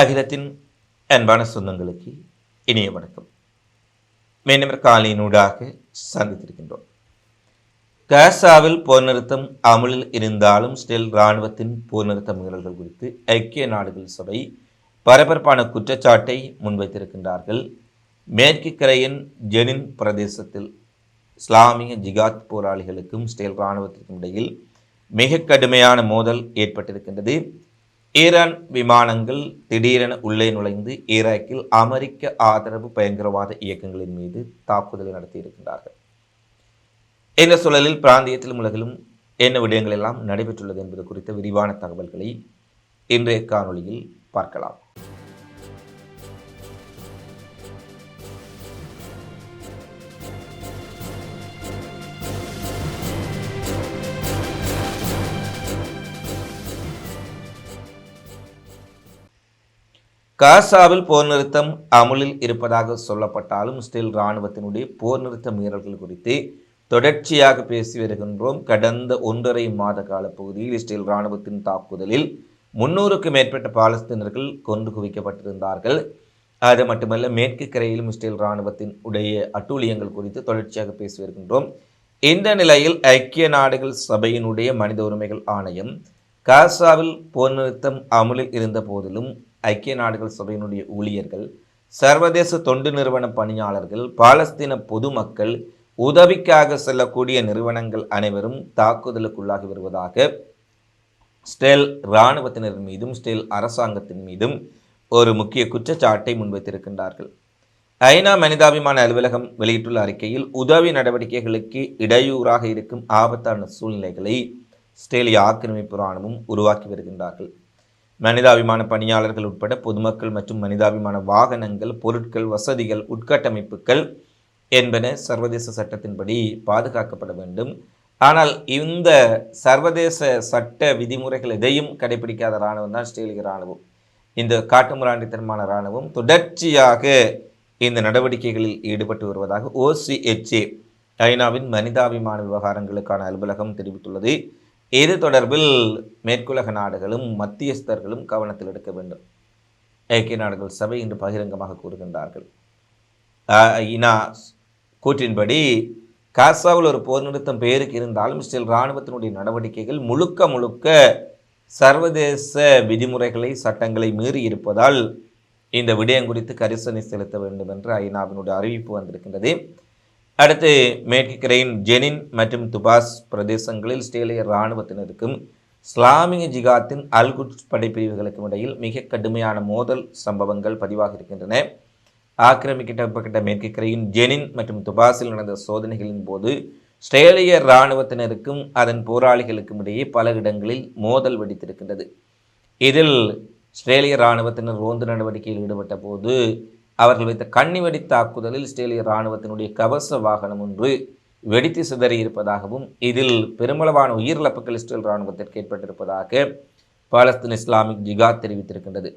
அகிலத்தின் அன்பான சொந்தங்களுக்கு இனிய வணக்கம். மீண்டும் காலையினூடாக சந்தித்திருக்கின்றோம். காசாவில் போர் நிறுத்தம் அமலில் இருந்தாலும் ஸ்டில் இராணுவத்தின் போர் நிறுத்த முயல்கள் குறித்து ஐக்கிய நாடுகள் சபை பரபரப்பான குற்றச்சாட்டை முன்வைத்திருக்கின்றார்கள். மேற்கு கரையின் ஜெனின் பிரதேசத்தில் இஸ்லாமிய ஜிகாத் போராளிகளுக்கும் ஸ்டேல் இராணுவத்திற்கும் இடையில் மிக கடுமையான மோதல் ஏற்பட்டிருக்கின்றது. ஈரான் விமானங்கள் திடீரென உள்ளே நுழைந்து ஈராக்கில் அமெரிக்க ஆதரவு பயங்கரவாத இயக்கங்களின் மீது தாக்குதல் நடத்தியிருக்கின்றார்கள். இந்த சூழலில் பிராந்தியத்திலும் உலகிலும் என்ன விடயங்கள் எல்லாம் நடைபெற்றுள்ளது என்பது குறித்த விரிவான தகவல்களை இன்றைய காணொளியில் பார்க்கலாம். காசாவில் போர் நிறுத்தம் அமுலில் இருப்பதாக சொல்லப்பட்டாலும் ஸ்டில் இராணுவத்தினுடைய போர் நிறுத்த மீறல்கள் குறித்து தொடர்ச்சியாக பேசி வருகின்றோம். கடந்த ஒன்றரை மாத கால பகுதியில் இஸ்ரேல் இராணுவத்தின் தாக்குதலில் முன்னூறுக்கும் மேற்பட்ட பாலஸ்தீனர்கள் கொண்டு குவிக்கப்பட்டிருந்தார்கள். அது மட்டுமல்ல மேற்கு கரையிலும் இஸ்ரேல் இராணுவத்தின் உடைய அட்டூழியங்கள் குறித்து தொடர்ச்சியாக பேசி வருகின்றோம். இந்த நிலையில் ஐக்கிய நாடுகள் சபையினுடைய மனித உரிமைகள் ஆணையம் காசாவில் போர் நிறுத்தம் அமுலில் இருந்த போதிலும் ஐக்கிய நாடுகள் சபையினுடைய ஊழியர்கள் சர்வதேச தொண்டு நிறுவன பணியாளர்கள் பாலஸ்தீன பொதுமக்கள் உதவிக்காக செல்லக்கூடிய நிறுவனங்கள் அனைவரும் தாக்குதலுக்குள்ளாகி வருவதாக ஸ்டெல் இராணுவத்தினர் மீதும் ஸ்டெல் அரசாங்கத்தின் மீதும் ஒரு முக்கிய குற்றச்சாட்டை முன்வைத்திருக்கின்றார்கள். ஐநா மனிதாபிமான அலுவலகம் வெளியிட்டுள்ள அறிக்கையில் உதவி நடவடிக்கைகளுக்கு இடையூறாக இருக்கும் ஆபத்தான சூழ்நிலைகளை ஸ்டேலிய ஆக்கிரமிப்பு இராணுவம் உருவாக்கி வருகின்றார்கள். மனிதாபிமான பணியாளர்கள் உட்பட பொதுமக்கள் மற்றும் மனிதாபிமான வாகனங்கள் பொருட்கள் வசதிகள் உட்கட்டமைப்புகள் என்பன சர்வதேச சட்டத்தின்படி பாதுகாக்கப்பட வேண்டும். ஆனால் இந்த சர்வதேச சட்ட விதிமுறைகள் எதையும் கடைபிடிக்காத இராணுவம் தான் ஸ்ரீலங்க இராணுவம். இந்த காட்டுமிராண்டித்தனமான இராணுவம் தொடர்ச்சியாக இந்த நடவடிக்கைகளில் ஈடுபட்டு வருவதாக ஓசிஎச்ஏ ஐநாவின் மனிதாபிமான விவகாரங்களுக்கான அலுவலகம் தெரிவித்துள்ளது. இது தொடர்பில் மேற்குலக நாடுகளும் மத்தியஸ்தர்களும் கவனத்தில் எடுக்க வேண்டும். ஐக்கிய நாடுகள் சபை இன்று பகிரங்கமாக கூறுகின்றார்கள். இனா கூற்றின்படி காசாவில் ஒரு போர் நிறுத்தம் பேருக்கு இருந்தாலும் இஸ்ரேல் இராணுவத்தினுடைய நடவடிக்கைகள் முழுக்க முழுக்க சர்வதேச விதிமுறைகளை சட்டங்களை மீறி இருப்பதால் இந்த விடயம் குறித்து கரிசனை செலுத்த வேண்டும் என்று ஐநாவினுடைய அறிவிப்பு வந்திருக்கின்றது. அடுத்து மேற்கு கிரைன் ஜெனின் மற்றும் துபாஸ் பிரதேசங்களில் ஸ்ரேலிய இராணுவத்தினருக்கும் இஸ்லாமிய ஜிகாத்தின் அல்குட் படைப்பிரிவுகளுக்கும் இடையில் மிக கடுமையான மோதல் சம்பவங்கள் பதிவாக இருக்கின்றன. ஆக்கிரமிக்கப்பட்ட மேற்கு கிரையின் ஜெனின் மற்றும் துபாஸில் நடந்த சோதனைகளின் போது ஸ்ரேலிய இராணுவத்தினருக்கும் அதன் போராளிகளுக்கும் இடையே பல இடங்களில் மோதல் வெடித்திருக்கின்றது. இதில் ஸ்ரேலிய இராணுவத்தினர் ரோந்து நடவடிக்கையில் ஈடுபட்ட போது அவர்கள் வைத்த கண்ணி தாக்குதலில் இஸ்ரேலிய இராணுவத்தினுடைய கவச வாகனம் ஒன்று வெடித்து சிதறி இருப்பதாகவும் இதில் பெருமளவான உயிரிழப்புகள் இஸ்ரேல் இராணுவத்திற்கு ஏற்பட்டிருப்பதாக பாலஸ்தீன் இஸ்லாமிக் ஜிகாத் தெரிவித்திருக்கின்றது.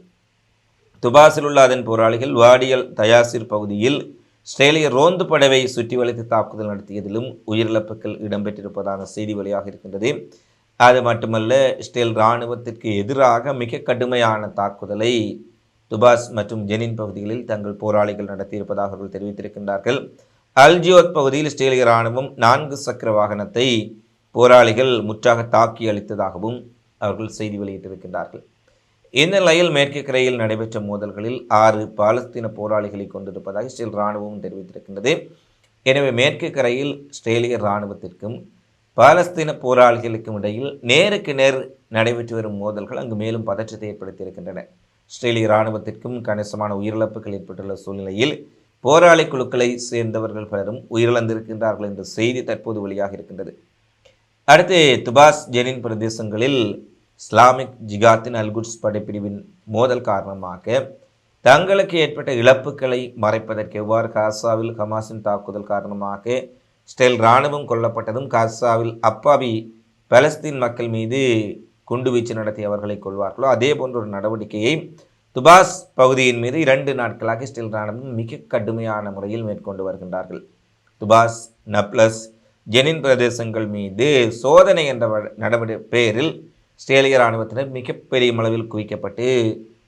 துபாஸில் உள்ள அதன் போராளிகள் வாடியல் தயாசிர் பகுதியில் இஸ்ரேலிய ரோந்து படவை சுற்றி வளைத்து தாக்குதல் நடத்தியதிலும் உயிரிழப்புகள் இடம்பெற்றிருப்பதான செய்தி வழியாக இருக்கின்றது. அது மட்டுமல்ல இஸ்ரேல் இராணுவத்திற்கு எதிராக மிக கடுமையான தாக்குதலை துபாஸ் மற்றும் ஜெனின் பகுதிகளில் தங்கள் போராளிகள் நடத்தியிருப்பதாக அவர்கள் தெரிவித்திருக்கின்றார்கள். அல்ஜியோத் பகுதியில் இஸ்ரேலிய இராணுவம் நான்கு சக்கர வாகனத்தை போராளிகள் முற்றாக தாக்கி அளித்ததாகவும் அவர்கள் செய்தி வெளியிட்டிருக்கின்றார்கள். இந்த நிலையில் மேற்கு கரையில் நடைபெற்ற மோதல்களில் ஆறு பாலஸ்தீன போராளிகளை கொண்டிருப்பதாக இஸ்ரேல் இராணுவம் தெரிவித்திருக்கின்றது. எனவே மேற்கு கரையில் இஸ்ரேலிய இராணுவத்திற்கும் பாலஸ்தீன போராளிகளுக்கும் இடையில் நேருக்கு நேர் நடைபெற்று வரும் மோதல்கள் அங்கு மேலும் பதற்றத்தை ஏற்படுத்தியிருக்கின்றன. இஸ்ரேலிய இராணுவத்திற்கும் கணிசமான உயிரிழப்புகள் ஏற்பட்டுள்ள சூழ்நிலையில் போராளி குழுக்களை சேர்ந்தவர்கள் பலரும் உயிரிழந்திருக்கின்றார்கள் என்ற செய்தி தற்போது வெளியாக இருக்கின்றது. அடுத்து துபாஸ் ஜெனின் பிரதேசங்களில் இஸ்லாமிக் ஜிகாத்தின் அல்குட்ஸ் படைப்பிரிவின் மோதல் காரணமாக தங்களுக்கு ஏற்பட்ட இழப்புகளை மறைப்பதற்கு எவ்வாறு காசாவில் ஹமாஸின் தாக்குதல் காரணமாக ஸ்டெல் இராணுவம் கொல்லப்பட்டதும் காசாவில் அப்பாவி பலஸ்தீன் மக்கள் மீது குண்டுவீச்சு நடத்தி அவர்களை கொள்வார்களோ அதே போன்ற ஒரு நடவடிக்கையை துபாஸ் பகுதியின் மீது இரண்டு நாட்களாக இஸ்ரேல் ராணுவம் மிக கடுமையான முறையில் மேற்கொண்டு வருகின்றார்கள். துபாஸ் நப்லஸ் ஜெனின் பிரதேசங்கள் மீது சோதனை என்ற நடவடிக்கை பெயரில் இஸ்ரேலிய இராணுவத்தினர் மிகப்பெரிய அளவில் குவிக்கப்பட்டு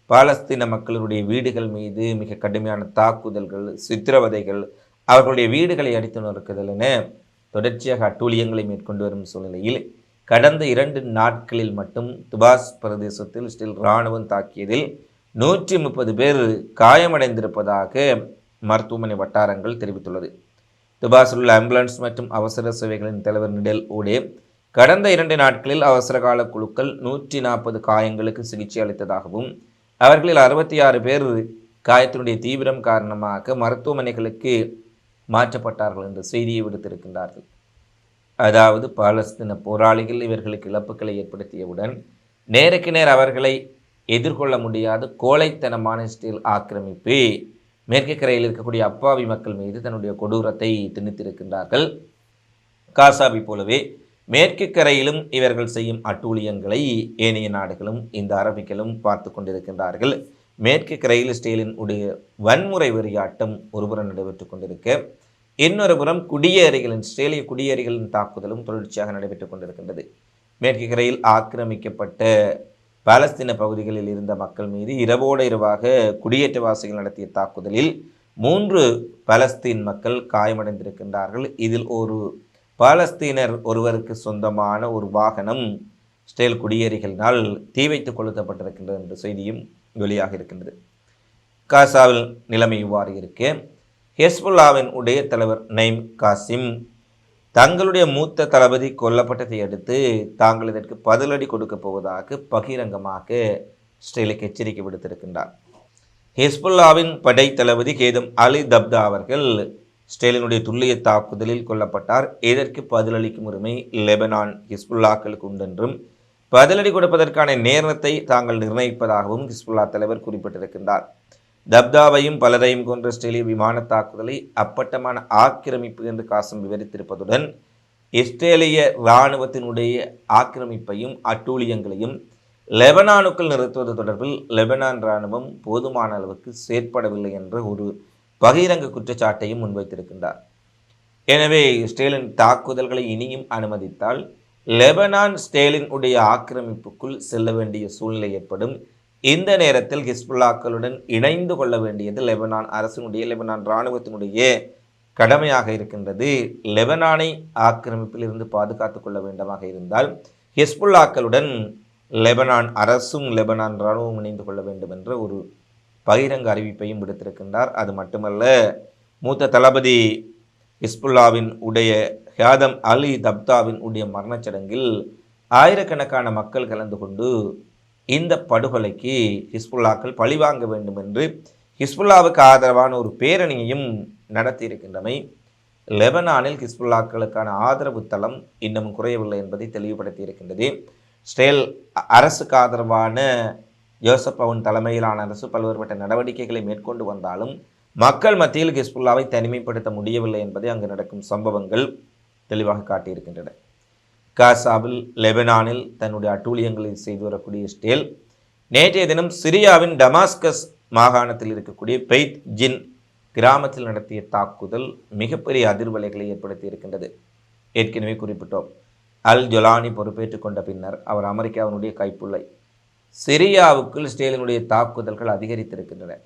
பாலஸ்தீன மக்களுடைய வீடுகள் மீது மிக கடுமையான தாக்குதல்கள் சித்திரவதைகள் அவர்களுடைய வீடுகளை அடித்து நொறுக்குதல் என தொடர்ச்சியாக அட்டூழியங்களை மேற்கொண்டு வரும் சூழ்நிலையில் கடந்த இரண்டு நாட்களில் மட்டும் துபாஸ் பிரதேசத்தில் ஸ்டில் இராணுவம் தாக்கியதில் நூற்றி முப்பது பேர் காயமடைந்திருப்பதாக மருத்துவமனை வட்டாரங்கள் தெரிவித்துள்ளது. துபாஸில் உள்ள ஆம்புலன்ஸ் மற்றும் அவசர சேவைகளின் தலைவர் நிடல் ஊடே கடந்த இரண்டு நாட்களில் அவசரகால குழுக்கள் நூற்றி நாற்பது காயங்களுக்கு சிகிச்சை அளித்ததாகவும் அவர்களில் அறுபத்தி ஆறு பேர் காயத்தினுடைய தீவிரம் காரணமாக மருத்துவமனைகளுக்கு மாற்றப்பட்டார்கள் என்ற செய்தியை விடுத்திருக்கின்றார்கள். அதாவது பாலஸ்தீன போராளிகள் இவர்களுக்கு இழப்புகளை ஏற்படுத்தியவுடன் நேருக்கு நேர் அவர்களை எதிர்கொள்ள முடியாத கோழைத்தனமான ஸ்டீல் ஆக்கிரமிப்பு. மேற்கு கரையில் இருக்கக்கூடிய அப்பாவி மக்கள் மீது தன்னுடைய கொடூரத்தை திணித்திருக்கின்றார்கள். காசாபி போலவே மேற்கு கரையிலும் இவர்கள் செய்யும் அட்டூழியங்களை ஏனைய நாடுகளும் இந்த அரபிகளும் பார்த்து கொண்டிருக்கின்றார்கள். மேற்கு கரையில் ஸ்டீலின் உடைய வன்முறை வெறியாட்டம் ஒருபுறம் நடைபெற்று கொண்டிருக்க. இன்னொரு புறம் குடியேறிகளின் இஸ்ரேலிய குடியேறிகளின் தாக்குதலும் தொடர்ச்சியாக நடைபெற்றுக் கொண்டிருக்கின்றது. மேற்கு கரையில் ஆக்கிரமிக்கப்பட்ட பாலஸ்தீன பகுதிகளில் இருந்த மக்கள் மீது இரவோடு இரவாக குடியேற்றவாசிகள் நடத்திய தாக்குதலில் மூன்று பாலஸ்தீன் மக்கள் காயமடைந்திருக்கின்றார்கள். இதில் ஒரு பாலஸ்தீனர் ஒருவருக்கு சொந்தமான ஒரு வாகனம் ஸ்டேல் குடியேறிகளினால் தீ வைத்து கொளுத்தப்பட்டிருக்கின்றது என்ற செய்தியும் வெளியாக இருக்கின்றது. காசாவில் நிலைமை இவ்வாறு இருக்க. ஹெஸ்புல்லாவின் உடைய தலைவர் நைம் காசிம் தங்களுடைய மூத்த தளபதி கொல்லப்பட்டதை அடுத்து தாங்கள் இதற்கு பதிலடி கொடுக்கப் போவதாக பகிரங்கமாக இஸ்ரேலுக்கு எச்சரிக்கை விடுத்திருக்கின்றார். ஹெஸ்புல்லாவின் படை தளபதி கேதம் அலி தப்தா அவர்கள் இஸ்ரேலினுடைய துல்லிய தாக்குதலில் கொல்லப்பட்டார். இதற்கு பதிலளிக்கும் உரிமை லெபனான் ஹிஸ்புல்லாக்களுக்கு உண்டென்றும் பதிலடி கொடுப்பதற்கான நேரத்தை தாங்கள் நிர்ணயிப்பதாகவும் ஹிஸ்புல்லா தலைவர் குறிப்பிட்டிருக்கின்றார். தப்தாவையும் பலரையும் கொன்ற இஸ்ரேலிய விமான தாக்குதலை அப்பட்டமான ஆக்கிரமிப்பு என்று காசம் விவரித்திருப்பதுடன் இஸ்ரேலிய இராணுவத்தினுடைய ஆக்கிரமிப்பையும் அட்டூழியங்களையும் லெபனானுக்குள் நிறுத்துவது தொடர்பில் லெபனான் இராணுவம் போதுமான அளவுக்கு செயற்படவில்லை என்ற ஒரு பகிரங்க குற்றச்சாட்டையும் முன்வைத்திருக்கின்றார். எனவே ஸ்டேலின் தாக்குதல்களை இனியும் அனுமதித்தால் லெபனான் ஸ்டேலின் உடைய ஆக்கிரமிப்புக்குள் செல்ல வேண்டிய சூழ்நிலை ஏற்படும். இந்த நேரத்தில் ஹிஸ்புல்லாக்களுடன் இணைந்து கொள்ள வேண்டியது லெபனான் அரசினுடைய லெபனான் இராணுவத்தினுடைய கடமையாக இருக்கின்றது. லெபனானை ஆக்கிரமிப்பில் இருந்து பாதுகாத்து கொள்ள வேண்டமாக இருந்தால் ஹிஸ்புல்லாக்களுடன் லெபனான் அரசும் லெபனான் இராணுவம் இணைந்து கொள்ள வேண்டும் என்ற ஒரு பகிரங்க அறிவிப்பையும் விடுத்திருக்கின்றார். அது மட்டுமல்ல மூத்த தளபதி ஹிஸ்புல்லாவின் உடைய ஹியாதம் அலி தப்தாவின் உடைய மரணச்சடங்கில் ஆயிரக்கணக்கான மக்கள் கலந்து கொண்டு இந்த படுகொலைக்கு ஹிஸ்புல்லாக்கள் பழிவாங்க வேண்டும் என்று ஹிஸ்புல்லாவுக்கு ஆதரவான ஒரு பேரணியையும் நடத்தியிருக்கின்றமை லெபனானில் ஹிஸ்புல்லாக்களுக்கான ஆதரவு தளம் இன்னமும் குறையவில்லை என்பதை தெளிவுபடுத்தியிருக்கின்றது. ஸ்டேல் அரசுக்கு ஆதரவான ஜோசப் பவுன் தலைமையிலான அரசு பல்வேறுபட்ட நடவடிக்கைகளை மேற்கொண்டு வந்தாலும் மக்கள் மத்தியில் ஹிஸ்புல்லாவை தனிமைப்படுத்த முடியவில்லை என்பதை அங்கு நடக்கும் சம்பவங்கள் தெளிவாக காட்டியிருக்கின்றன. காசாவில் லெபனானில் தன்னுடைய அட்டூழியங்களை செய்து வரக்கூடிய ஸ்டேல். நேற்றைய தினம் சிரியாவின் டமாஸ்கஸ் மாகாணத்தில் இருக்கக்கூடிய பெய்த் ஜின் கிராமத்தில் நடத்திய தாக்குதல் மிகப்பெரிய அதிர்வலைகளை ஏற்படுத்தி இருக்கின்றது. ஏற்கனவே குறிப்பிட்டோம். அல் ஜொலானி பொறுப்பேற்றுக் கொண்ட பின்னர் அவர் அமெரிக்காவினுடைய கைப்புள்ளை. சிரியாவுக்குள் ஸ்டேலினுடைய தாக்குதல்கள் அதிகரித்திருக்கின்றன.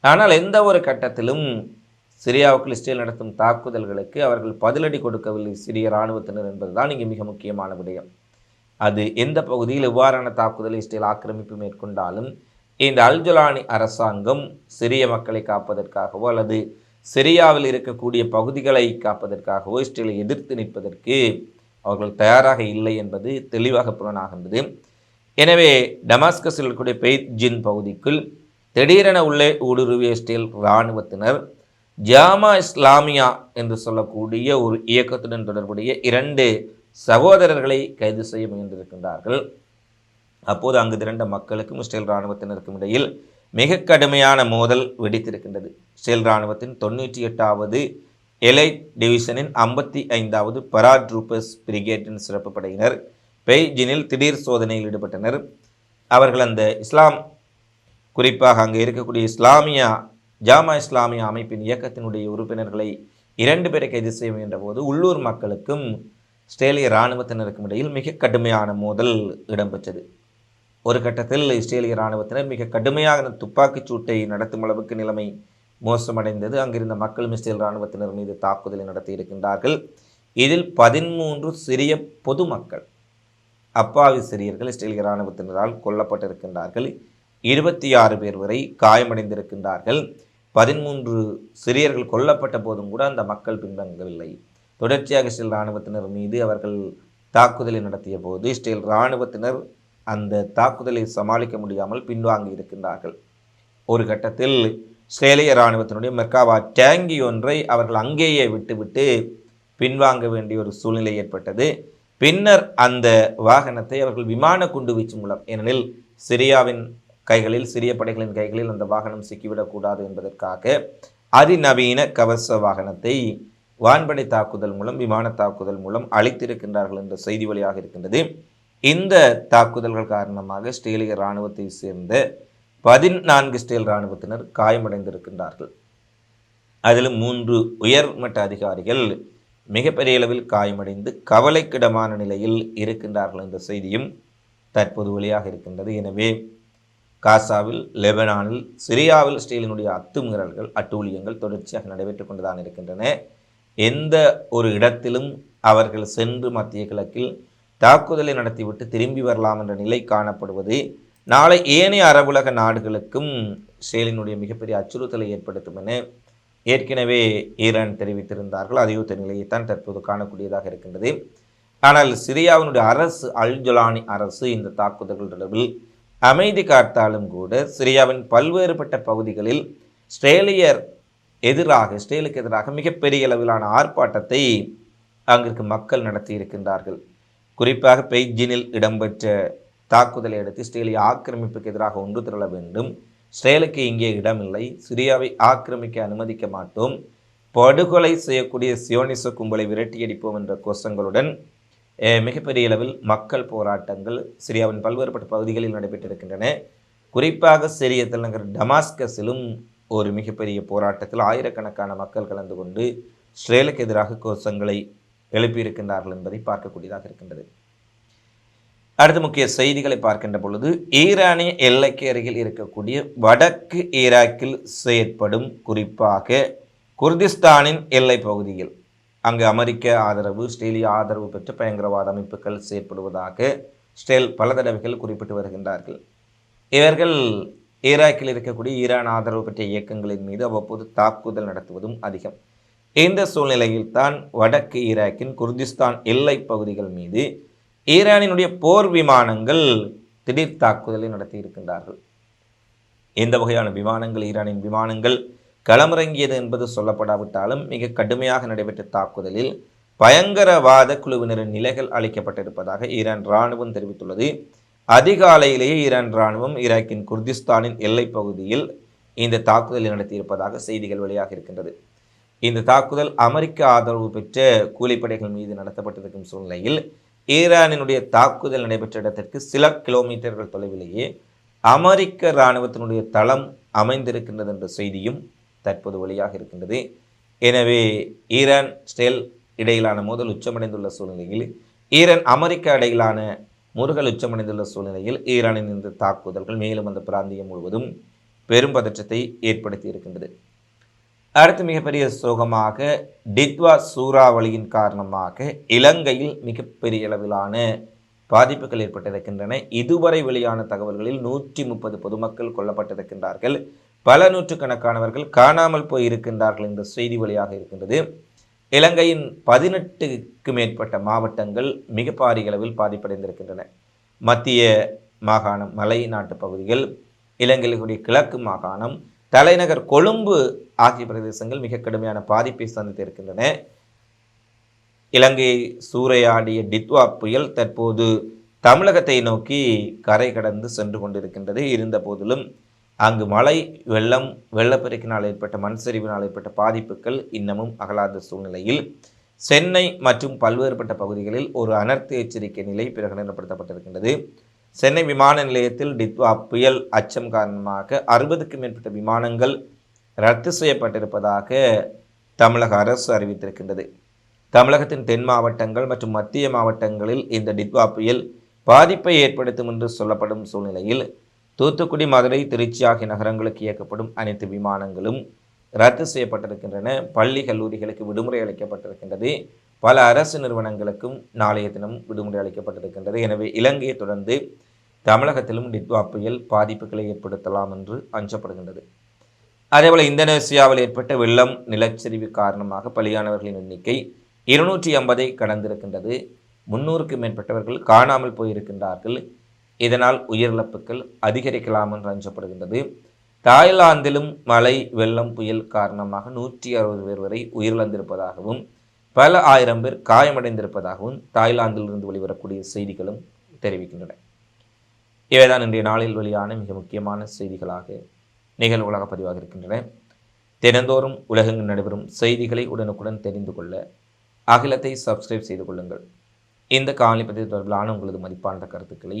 ஆனால் எந்த ஒரு கட்டத்திலும் சிரியாவுக்குள் இஸ்ரேல் நடத்தும் தாக்குதல்களுக்கு அவர்கள் பதிலடி கொடுக்கவில்லை சிறிய இராணுவத்தினர் என்பதுதான் இங்கே மிக முக்கியமான விடயம். அது எந்த பகுதியில் எவ்வாறான தாக்குதலை இஸ்ரேல் ஆக்கிரமிப்பு மேற்கொண்டாலும் இந்த அல்ஜலானி அரசாங்கம் சிரிய மக்களை காப்பதற்காகவோ அல்லது சிரியாவில் இருக்கக்கூடிய பகுதிகளை காப்பதற்காகவோ இஸ்ரேலை எதிர்த்து நிற்பதற்கு அவர்கள் தயாராக இல்லை என்பது தெளிவாக புலனாகின்றது எனவே டமாஸ்கஸில் இருக்கக்கூடிய பெய்த் ஜின் பகுதிக்குள் திடீரென உள்ளே ஊடுருவிய இஸ்ரேல் இராணுவத்தினர் ஜாமா இஸ்லாமியா என்று சொல்லக்கூடிய ஒரு இயக்கத்துடன் தொடர்புடைய இரண்டு சகோதரர்களை கைது செய்ய முயன்றிருக்கின்றார்கள். அப்போது அங்கு திரண்ட மக்களுக்கும் இஸ்ரேல் இராணுவத்தினருக்கும் இடையில் மிக கடுமையான மோதல் வெடித்திருக்கின்றது. இஸ்ரேல் இராணுவத்தின் தொண்ணூற்றி எட்டாவது எலைட் டிவிஷனின் ஐம்பத்தி ஐந்தாவது பராட்ரூப்பர்ஸ் பிரிகேட்டின் சிறப்பு படையினர் பெய்ஜினில் திடீர் சோதனையில் ஈடுபட்டனர். அவர்கள் அந்த இஸ்லாம் குறிப்பாக அங்கே இருக்கக்கூடிய இஸ்லாமியா ஜாமா இஸ்லாமிய அமைப்பின் இயக்கத்தினுடைய உறுப்பினர்களை இரண்டு பேரை கைது செய்ய முயன்ற போது உள்ளூர் மக்களுக்கும் இஸ்ரேலிய இராணுவத்தினருக்கும் இடையில் மிக கடுமையான மோதல் இடம்பெற்றது. ஒரு கட்டத்தில் இஸ்ரேலிய இராணுவத்தினர் மிக கடுமையாக துப்பாக்கிச் சூட்டை நடத்தும் அளவுக்கு நிலைமை மோசமடைந்தது. அங்கிருந்த மக்களும் இஸ்ரேல் இராணுவத்தினர் மீது தாக்குதலை நடத்தி இருக்கின்றார்கள். இதில் பதிமூன்று சிறிய பொதுமக்கள் அப்பாவி சிறியர்கள் இஸ்ரேலிய இராணுவத்தினரால் கொல்லப்பட்டிருக்கின்றார்கள். இருபத்தி ஆறு பேர் வரை காயமடைந்திருக்கின்றார்கள். பதிமூன்று சிறியர்கள் கொல்லப்பட்ட போதும் கூட அந்த மக்கள் பின்தங்கவில்லை தொடர்ச்சியாக இஸ்ரேல் இராணுவத்தினர் மீது அவர்கள் தாக்குதலை நடத்திய போது இஸ்ரேல் இராணுவத்தினர் அந்த தாக்குதலை சமாளிக்க முடியாமல் பின்வாங்கி இருக்கின்றார்கள். ஒரு கட்டத்தில் இஸ்ரேலிய இராணுவத்தினுடைய மெர்காவா டேங்கி ஒன்றை அவர்கள் அங்கேயே விட்டுவிட்டு பின்வாங்க வேண்டிய ஒரு சூழ்நிலை ஏற்பட்டது. பின்னர் அந்த வாகனத்தை அவர்கள் விமான குண்டுவீச்சு மூலம் ஏனெனில் சிரியாவின் கைகளில் சிறிய படைகளின் கைகளில் அந்த வாகனம் சிக்கிவிடக்கூடாது என்பதற்காக அதிநவீன கவச வாகனத்தை வான்படை தாக்குதல் மூலம் விமான தாக்குதல் மூலம் அழித்திருக்கின்றார்கள் என்ற செய்தி வழியாக இருக்கின்றது. இந்த தாக்குதல்கள் காரணமாக ஸ்ரீலிய இராணுவத்தை சேர்ந்த பதினான்கு ஸ்டேல் இராணுவத்தினர் காயமடைந்திருக்கின்றார்கள். அதில் மூன்று உயர்மட்ட அதிகாரிகள் மிகப்பெரிய அளவில் காயமடைந்து கவலைக்கிடமான நிலையில் இருக்கின்றார்கள் என்ற செய்தியும் தற்போது வெளியாக இருக்கின்றது. எனவே காசாவில் லெபனானில் சிரியாவில் ஸ்டீலினுடைய அத்துமீறல்கள் அட்டூழியங்கள் தொடர்ச்சியாக நடைபெற்று கொண்டுதான் இருக்கின்றன. எந்த ஒரு இடத்திலும் அவர்கள் சென்று மத்திய கிழக்கில் தாக்குதலை நடத்திவிட்டு திரும்பி வரலாம் என்ற நிலை காணப்படுவது நாளை ஏனைய அரபுலக நாடுகளுக்கும் இஸ்ரேலினுடைய மிகப்பெரிய அச்சுறுத்தலை ஏற்படுத்தும் என ஏற்கனவே ஈரான் தெரிவித்திருந்தார்கள். அதையொத்த நிலையைத்தான் தற்போது காணக்கூடியதாக இருக்கின்றது. ஆனால் சிரியாவினுடைய அரசு அல் ஜொலானி அரசு இந்த தாக்குதல்கள் தொடர்பில் அமைதி காத்தாலும் கூட சிரியாவின் பல்வேறுபட்ட பகுதிகளில் ஸ்ட்ரேலியர் எதிராக இஸ்ரேலுக்கு எதிராக மிகப்பெரிய அளவிலான ஆர்ப்பாட்டத்தை அங்கிருக்கு மக்கள் நடத்தி இருக்கின்றார்கள். குறிப்பாக பெய்ஜினில் இடம்பெற்ற தாக்குதலை அடுத்து இஸ்ரேலிய ஆக்கிரமிப்புக்கு எதிராக ஒன்று திரள வேண்டும். இஸ்ரேலுக்கு இங்கே இடமில்லை. சிரியாவை ஆக்கிரமிக்க அனுமதிக்க மாட்டோம். படுகொலை செய்யக்கூடிய சியோனிச கும்பலை விரட்டியடிப்போம் என்ற கோஷங்களுடன் மிகப்பெரிய அளவில் மக்கள் போராட்டங்கள் சிரியாவின் பல்வேறுபட்ட பகுதிகளில் நடைபெற்றிருக்கின்றன. குறிப்பாக சிரிய தலைநகர் டமாஸ்கஸிலும் ஒரு மிகப்பெரிய போராட்டத்தில் ஆயிரக்கணக்கான மக்கள் கலந்து கொண்டு இஸ்ரேலுக்கு எதிராக கோஷங்களை எழுப்பியிருக்கின்றார்கள் என்பதை பார்க்கக்கூடியதாக இருக்கின்றது. அடுத்த முக்கிய செய்திகளை பார்க்கின்ற பொழுது ஈரானிய எல்லைக்கு அருகில் இருக்கக்கூடிய வடக்கு ஈராக்கில் செயற்படும் குறிப்பாக குர்திஸ்தானின் எல்லை பகுதியில் அங்கு அமெரிக்க ஆதரவு இஸ்ரேலிய ஆதரவு பெற்ற பயங்கரவாத அமைப்புகள் செயற்படுவதாக ஸ்டேல் பல தடவைகள் குறிப்பிட்டு வருகின்றார்கள். இவர்கள் ஈராக்கில் இருக்கக்கூடிய ஈரான் ஆதரவு பெற்ற இயக்கங்களின் மீது அவ்வப்போது தாக்குதல் நடத்துவதும் அதிகம். இந்த சூழ்நிலையில் தான் வடக்கு ஈராக்கின் குர்திஸ்தான் எல்லை பகுதிகள் மீது ஈரானினுடைய போர் விமானங்கள் திடீர் தாக்குதலை நடத்தி இருக்கின்றார்கள். எந்த வகையான விமானங்கள் ஈரானின் விமானங்கள் களமிறங்கியது என்பது சொல்லப்படாவிட்டாலும் மிக கடுமையாக நடைபெற்ற தாக்குதலில் பயங்கரவாத குழுவினரின் நிலைகள் அளிக்கப்பட்டிருப்பதாக ஈரான் இராணுவம் தெரிவித்துள்ளது. அதிகாலையிலேயே ஈரான் இராணுவம் ஈராக்கின் குர்திஸ்தானின் எல்லைப் பகுதியில் இந்த தாக்குதலை நடத்தியிருப்பதாக செய்திகள் வெளியாக இருக்கின்றது. இந்த தாக்குதல் அமெரிக்க ஆதரவு பெற்ற கூலிப்படைகள் மீது நடத்தப்பட்டிருக்கும் சூழ்நிலையில் ஈரானினுடைய தாக்குதல் நடைபெற்ற இடத்திற்கு சில கிலோமீட்டர்கள் தொலைவிலேயே அமெரிக்க இராணுவத்தினுடைய தளம் அமைந்திருக்கின்றது என்ற செய்தியும் தற்போது வெளியாக இருக்கின்றது. எனவே ஈரான் ஸ்டேல் இடையிலான மோதல் உச்சமடைந்துள்ள சூழ்நிலையில் ஈரான் அமெரிக்கா இடையிலான முருகல் உச்சமடைந்துள்ள சூழ்நிலையில் ஈரானின் இந்த தாக்குதல்கள் மேலும் அந்த பிராந்தியம் முழுவதும் பெரும் பதற்றத்தை ஏற்படுத்தி இருக்கின்றது. அடுத்து மிகப்பெரிய சோகமாக டித்வா சூறாவளியின் காரணமாக இலங்கையில் மிகப்பெரிய அளவிலான பாதிப்புகள் ஏற்பட்டிருக்கின்றன. இதுவரை வெளியான தகவல்களில் நூற்றி முப்பது பொதுமக்கள் கொல்லப்பட்டிருக்கின்றார்கள். பல நூற்றுக்கணக்கானவர்கள் காணாமல் போய் இருக்கின்றார்கள் என்ற செய்தி வழியாக இருக்கின்றது. இலங்கையின் பதினெட்டுக்கு மேற்பட்ட மாவட்டங்கள் மிக பாரிய அளவில் பாதிப்படைந்திருக்கின்றன. மத்திய மாகாணம் மலை நாட்டு பகுதிகள் இலங்கையில் கிழக்கு மாகாணம் தலைநகர் கொழும்பு ஆகிய பிரதேசங்கள் மிக கடுமையான பாதிப்பை சந்தித்திருக்கின்றன. இலங்கையை சூறையாடிய டித்வா புயல் தற்போது தமிழகத்தை நோக்கி கரை கடந்து சென்று கொண்டிருக்கின்றது. இருந்த போதிலும் அங்கு மழை வெள்ளம் வெள்ளப்பெருக்கினால் ஏற்பட்ட மண் சரிவினால் ஏற்பட்ட பாதிப்புகள் இன்னமும் அகலாத சூழ்நிலையில். சென்னை மற்றும் பல்வேறுபட்ட பகுதிகளில் ஒரு அனர்த்த எச்சரிக்கை நிலை பிரகடனப்படுத்தப்பட்டிருக்கின்றது. சென்னை விமான நிலையத்தில் டித்வா புயல் அச்சம் காரணமாக அறுபதுக்கும் மேற்பட்ட விமானங்கள் ரத்து செய்யப்பட்டிருப்பதாக தமிழக அரசு அறிவித்திருக்கின்றது. தமிழகத்தின் தென் மாவட்டங்கள் மற்றும் மத்திய மாவட்டங்களில் இந்த டித்வா புயல் பாதிப்பை ஏற்படுத்தும் என்று சொல்லப்படும் சூழ்நிலையில் தூத்துக்குடி மதுரை திருச்சி ஆகிய நகரங்களுக்கு இயக்கப்படும் அனைத்து விமானங்களும் ரத்து செய்யப்பட்டிருக்கின்றன. பள்ளி கல்லூரிகளுக்கு விடுமுறை அளிக்கப்பட்டிருக்கின்றது. பல அரசு நிறுவனங்களுக்கும் நாளைய தினம் விடுமுறை அளிக்கப்பட்டிருக்கின்றது. எனவே இலங்கையை தொடர்ந்து தமிழகத்திலும் டிட்வா புயல் பாதிப்புகளை ஏற்படுத்தலாம் என்று அஞ்சப்படுகின்றது. அதேபோல் இந்தோனேசியாவில் ஏற்பட்ட வெள்ளம் நிலச்சரிவு காரணமாக பலியானவர்களின் எண்ணிக்கை இருநூற்றி ஐம்பதை கடந்திருக்கின்றது. முன்னூறுக்கு மேற்பட்டவர்கள் காணாமல் போயிருக்கின்றார்கள். இதனால் உயிரிழப்புகள் அதிகரிக்கலாம் என்று அஞ்சப்படுகின்றது. தாய்லாந்திலும் மழை வெள்ளம் புயல் காரணமாக நூற்றி அறுபது பேர் வரை உயிரிழந்திருப்பதாகவும் பல ஆயிரம் பேர் காயமடைந்திருப்பதாகவும் தாய்லாந்திலிருந்து வெளிவரக்கூடிய செய்திகளும் தெரிவிக்கின்றன. இவைதான் இன்றைய நாளில் வெளியான மிக முக்கியமான செய்திகளாக நிகழ்வுகளாக பதிவாக இருக்கின்றன. தினந்தோறும் உலகங்கள் நடைபெறும் செய்திகளை உடனுக்குடன் தெரிந்து கொள்ள அகிலத்தை சப்ஸ்கிரைப் செய்து கொள்ளுங்கள். இந்த காணொலி பதிவு தொடர்பிலான உங்களது மதிப்பான கருத்துக்களை